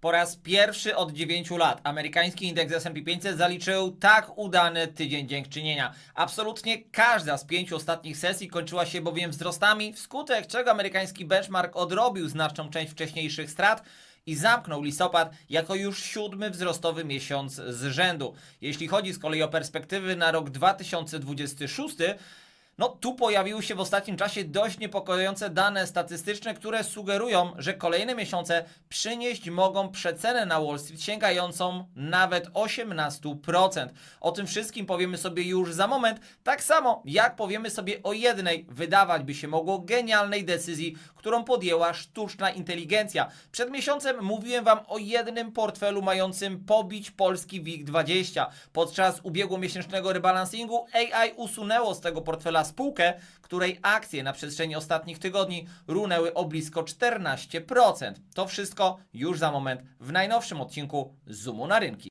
Po raz pierwszy od 9 lat amerykański indeks S&P 500 zaliczył tak udany tydzień dziękczynienia. Absolutnie każda z pięciu ostatnich sesji kończyła się bowiem wzrostami, wskutek czego amerykański benchmark odrobił znaczną część wcześniejszych strat i zamknął listopad jako już siódmy wzrostowy miesiąc z rzędu. Jeśli chodzi z kolei o perspektywy na rok 2026, no tu pojawiły się w ostatnim czasie dość niepokojące dane statystyczne, które sugerują, że kolejne miesiące przynieść mogą przecenę na Wall Street sięgającą nawet 18%. O tym wszystkim powiemy sobie już za moment, tak samo jak powiemy sobie o jednej, wydawać by się mogło, genialnej decyzji, którą podjęła sztuczna inteligencja. Przed miesiącem mówiłem Wam o jednym portfelu mającym pobić polski WIG20. Podczas ubiegłomiesięcznego rebalansingu AI usunęło z tego portfela spółkę, której akcje na przestrzeni ostatnich tygodni runęły o blisko 14%. To wszystko już za moment w najnowszym odcinku Zoomu na rynki.